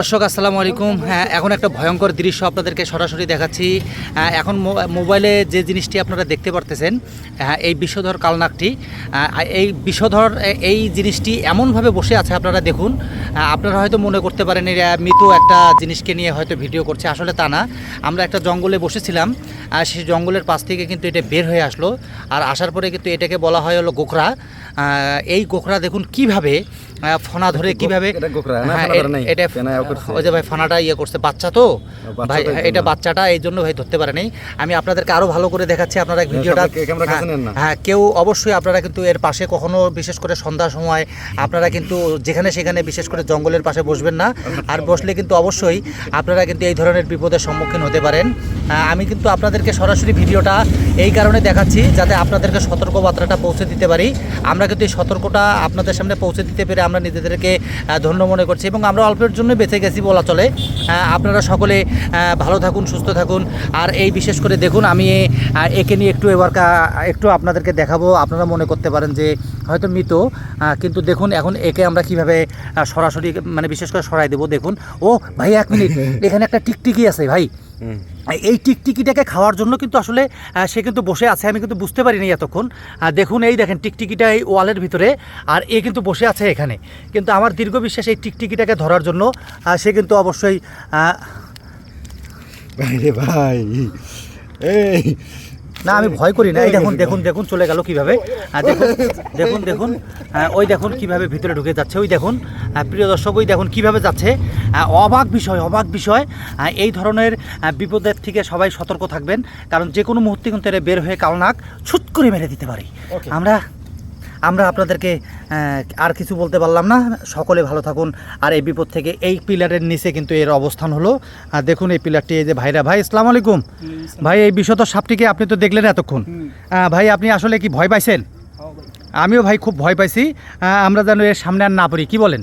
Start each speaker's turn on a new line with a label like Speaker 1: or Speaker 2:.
Speaker 1: দর্শক আসসালামু আলাইকুম। হ্যাঁ এখন একটা ভয়ঙ্কর দৃশ্য আপনাদেরকে সরাসরি দেখাচ্ছি। এখন মো- মোবাইলে যে জিনিসটি আপনারা দেখতে পারতেছেন হ্যাঁ, এই বিষধর কালনাকটি এই বিষধর এই জিনিসটি এমনভাবে বসে আছে আপনারা দেখুন। আপনারা হয়তো মনে করতে পারেন এরা মৃত একটা জিনিসকে নিয়ে হয়তো ভিডিও করছে। আসলে তা না। আমরা একটা জঙ্গলে বসেছিলাম আর সেই জঙ্গলের পাশ থেকে কিন্তু এটা বের হয়ে আসলো। আর আসার পরে কিন্তু এটাকে বলা হয় হলো গোখরা। এই গোখরা দেখুন কীভাবে ফোনা ফনা ধরে কীভাবে
Speaker 2: এটা
Speaker 1: হ্যাঁ। ওই যে ভাই ফানাটা ইয়ে করছে বাচ্চা তো? ভাই এটা বাচ্চাটা এই জন্য ভাই ধরতে পারে নাই আমি আপনাদেরকে আরও ভালো করে দেখাচ্ছি আপনারা ভিডিওটা হ্যাঁ,
Speaker 2: না।
Speaker 1: হ্যাঁ কেউ অবশ্যই আপনারা কিন্তু এর পাশে কখনো বিশেষ করে সন্ধ্যার সময় আপনারা কিন্তু যেখানে সেখানে বিশেষ করে জঙ্গলের পাশে বসবেন না। আর বসলে কিন্তু অবশ্যই আপনারা কিন্তু এই ধরনের বিপদের সম্মুখীন হতে পারেন। আমি কিন্তু আপনাদেরকে সরাসরি ভিডিওটা এই কারণে দেখাচ্ছি যাতে আপনাদেরকে সতর্কবার্তাটা পৌঁছে দিতে পারি। আমরা কিন্তু এই সতর্কটা আপনাদের সামনে পৌঁছে দিতে পেরে আমরা নিজেদেরকে ধন্য মনে করছি এবং আমরা অল্পের জন্য বেঁচে গেছি বলা চলে। আপনারা সকলে ভালো থাকুন, সুস্থ থাকুন। আর এই বিশেষ করে দেখুন, আমি একে নিয়ে একটু এবার একটু আপনাদেরকে দেখাবো। আপনারা মনে করতে পারেন যে হয়তো মৃত কিন্তু দেখুন এখন একে আমরা কীভাবে সরাসরি মানে বিশেষ করে সরাই দেবো। দেখুন, ও, ভাই, এক মিনিট, এখানে একটা টিকটিকি আছে, ভাই। এই টিকটিকিটাকে খাওয়ার জন্য কিন্তু আসলে সে কিন্তু বসে আছে, আমি কিন্তু বুঝতে পারিনি এতক্ষণ। দেখুন, এই দেখেন, টিকটিকিটা এই ওয়ালের ভিতরে, আর এ কিন্তু বসে আছে এখানে। কিন্তু আমার দীর্ঘ বিশ্বাস এই টিকটিকিটাকে ধরার জন্য সে কিন্তু অবশ্যই
Speaker 2: ভাই।
Speaker 1: না আমি ভয় করি না। এই দেখুন দেখুন দেখুন চলে গেল কীভাবে। দেখুন দেখুন দেখুন। ওই দেখুন কীভাবে ভিতরে ঢুকে যাচ্ছে ওই দেখুন। আহ, প্রিয় দর্শক ওই দেখুন কীভাবে যাচ্ছে। অবাক বিষয় অবাক বিষয়। এই ধরনের বিপদের থেকে সবাই সতর্ক থাকবেন। কারণ যে কোনো মুহূর্তে কিন্তু বের হয়ে কালনাক ছুট করে মেরে দিতে পারি। আমরা আমরা আপনাদেরকে আর কিছু বলতে পারলাম না। সকলে ভালো থাকুন। আর এই বিপদ থেকে এই পিলারের নিচে কিন্তু এর অবস্থান হলো। আর দেখুন এই পিলারটি এই যে ভাইরা ভাই ইসলাম আলাইকুম। ভাই এই বিষত সাপটিকে আপনি তো দেখলেন এতক্ষণ। ভাই আপনি আসলে কি ভয় পাইছেন? আমিও ভাই খুব ভয় পাইছি। আমরা যেন এর সামনে আর না পড়ি কী বলেন?